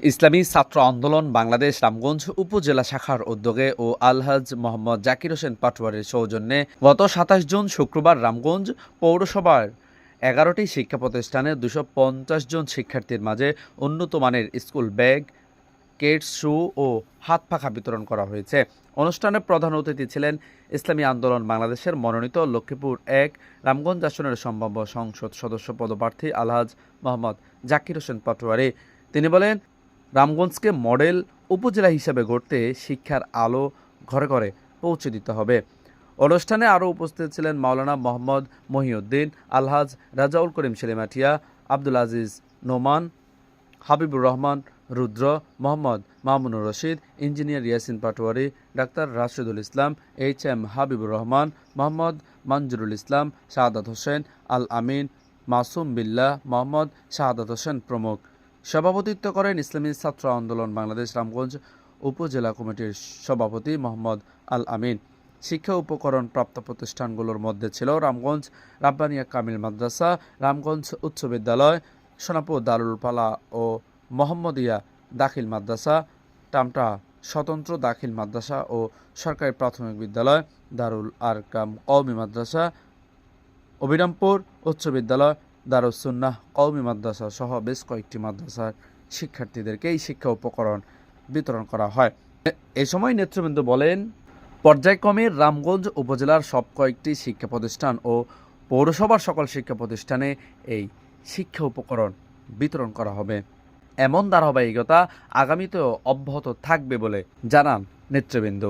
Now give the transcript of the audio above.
ইসলামী ছাত্র আন্দোলন বাংলাদেশ রামগঞ্জ উপজেলা শাখার উদ্যোগে ও আলহাজ মোহাম্মদ জাকির হোসেন পাটোয়ারির সৌজন্যে গত সাতাশ জুন শুক্রবার রামগঞ্জ পৌরসভার এগারোটি শিক্ষা প্রতিষ্ঠানে দুশো পঞ্চাশ জন শিক্ষার্থীর মাঝে উন্নত মানের স্কুল ব্যাগ কেটস শু ও হাত পাখা বিতরণ করা হয়েছে। অনুষ্ঠানে প্রধান অতিথি ছিলেন ইসলামী আন্দোলন বাংলাদেশের মনোনীত লক্ষ্মীপুর এক রামগঞ্জ আসনের সম্ভাব্য সংসদ সদস্য পদপ্রার্থী আলহাজ মোহাম্মদ জাকির হোসেন পাটোয়ারি। তিনি বলেন রামগঞ্জকে মডেল উপজেলা হিসেবে গড়তে শিক্ষার আলো ঘরে ঘরে পৌঁছে দিতে হবে। অনুষ্ঠানে আরও উপস্থিত ছিলেন মাওলানা মোহাম্মদ মহিউদ্দিন আলহাজ, রাজাউল করিম সেলিমাটিয়া, আব্দুল আজিজ নোমান, হাবিবুর রহমান, রুদ্র, মোহাম্মদ মামুনুর রশিদ, ইঞ্জিনিয়ার ইয়াসিন পাটোয়ারি, ডাক্তার রাশেদুল ইসলাম, এইচ এম হাবিবুর রহমান, মোহাম্মদ মঞ্জুরুল ইসলাম, শাহাদাত হোসেন, আল আমিন, মাসুম বিল্লাহ, মোহাম্মদ শাহাদাত হোসেন প্রমুখ। সভাপতিত্ব করেন ইসলামী ছাত্র আন্দোলন বাংলাদেশ রামগঞ্জ উপজেলা কমিটির সভাপতি মোহাম্মদ আল আমিন। শিক্ষা উপকরণ প্রাপ্ত প্রতিষ্ঠানগুলোর মধ্যে ছিল রামগঞ্জ, রাব্বানিয়া কামিল মাদ্রাসা, রামগঞ্জ উচ্চ বিদ্যালয়, সোনাপুর দারুল পালা ও মোহাম্মদিয়া দাখিল মাদ্রাসা, টামটা স্বতন্ত্র দাখিল মাদ্রাসা ও সরকারি প্রাথমিক বিদ্যালয়, দারুল আরকাম কওমি মাদ্রাসা, অবিরামপুর উচ্চ বিদ্যালয় দারুসুন্নাহ কওমি মাদ্রাসা সহ বেশ কয়েকটি মাদ্রাসার শিক্ষার্থীদেরকে এই শিক্ষা উপকরণ বিতরণ করা হয়। এ সময় নেতৃবৃন্দ বলেন, পর্যায়ক্রমে রামগঞ্জ উপজেলার সব কয়েকটি শিক্ষা প্রতিষ্ঠান ও পৌরসভার সকল শিক্ষা প্রতিষ্ঠানে এই শিক্ষা উপকরণ বিতরণ করা হবে। এমন ধারাবাহিকতা আগামীতেও অব্যাহত থাকবে বলে জানান নেতৃবৃন্দ।